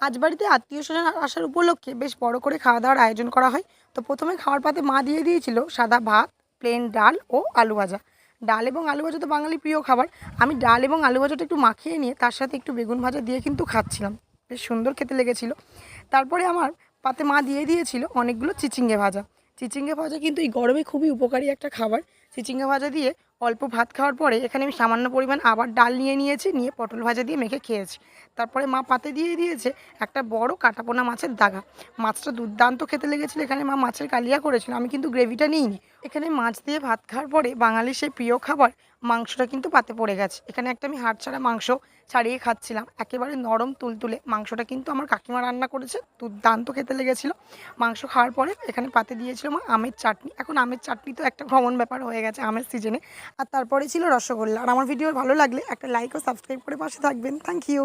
আজ বাড়িতে আত্মীয় স্বজন আসার উপলক্ষে বেশ বড় করে খাওয়া দাওয়ার আয়োজন করা হয়। তো প্রথমে খাওয়ার পাতে মা দিয়ে দিয়েছিল সাদা ভাত প্লেন ডাল ও আলু ভাজা। ডাল এবং আলু ভাজা তো বাঙালি প্রিয় খাবার। আমি ডাল এবং আলু ভাজাটা একটু মাখিয়ে নিয়ে তার সাথে একটু বেগুন ভাজা দিয়ে কিন্তু খাচ্ছিলাম। বেশ সুন্দর খেতে লেগেছিল। তারপরে আমার পাতে মা দিয়ে দিয়েছিল অনেকগুলো চিচিঙ্গে ভাজা। চিচিঙ্গে ভাজা কিন্তু এই গরমে খুবই উপকারী একটা খাবার। চিচিঙ্গে ভাজা দিয়ে অল্প ভাত খাওয়ার পরে এখানে আমি সামান্য পরিমাণ আবার ডাল নিয়ে নিয়েছি, নিয়ে পটল ভাজা দিয়ে মেখে খেয়েছি। তারপরে মা পাতে দিয়ে দিয়েছে একটা বড় কাটাপোনা মাছের দাগা। মাছটা দুর্দান্ত খেতে লেগেছিলো, এখানে মা মাছের কালিয়া করেছিল, আমি কিন্তু গ্রেভিটা নিইনি। এখানে মাছ দিয়ে ভাত খাওয়ার পরে বাঙালির সেই প্রিয় খাবার, মাংসটা কিন্তু পাতে পড়ে গেছে। এখানে একটা আমি হাড় ছাড়া মাংস ছাড়িয়ে খাচ্ছিলাম, একেবারে নরম তুলতুলে। মাংসটা কিন্তু আমার কাকিমা রান্না করেছে, দুর্দান্ত খেতে লেগেছিলো। মাংস খাওয়ার পরে এখানে পাতে দিয়েছিল মা আমের চাটনি। এখন আমের চাটনি তো একটা ভ্রমণ ব্যাপার হয়ে গেছে, আমের সিজনে আর তারপরে ছিল রসগোল্লা। আর আমার ভিডিও ভালো লাগলে একটা লাইক ও সাবস্ক্রাইব করে পাশে থাকবেন। Thank you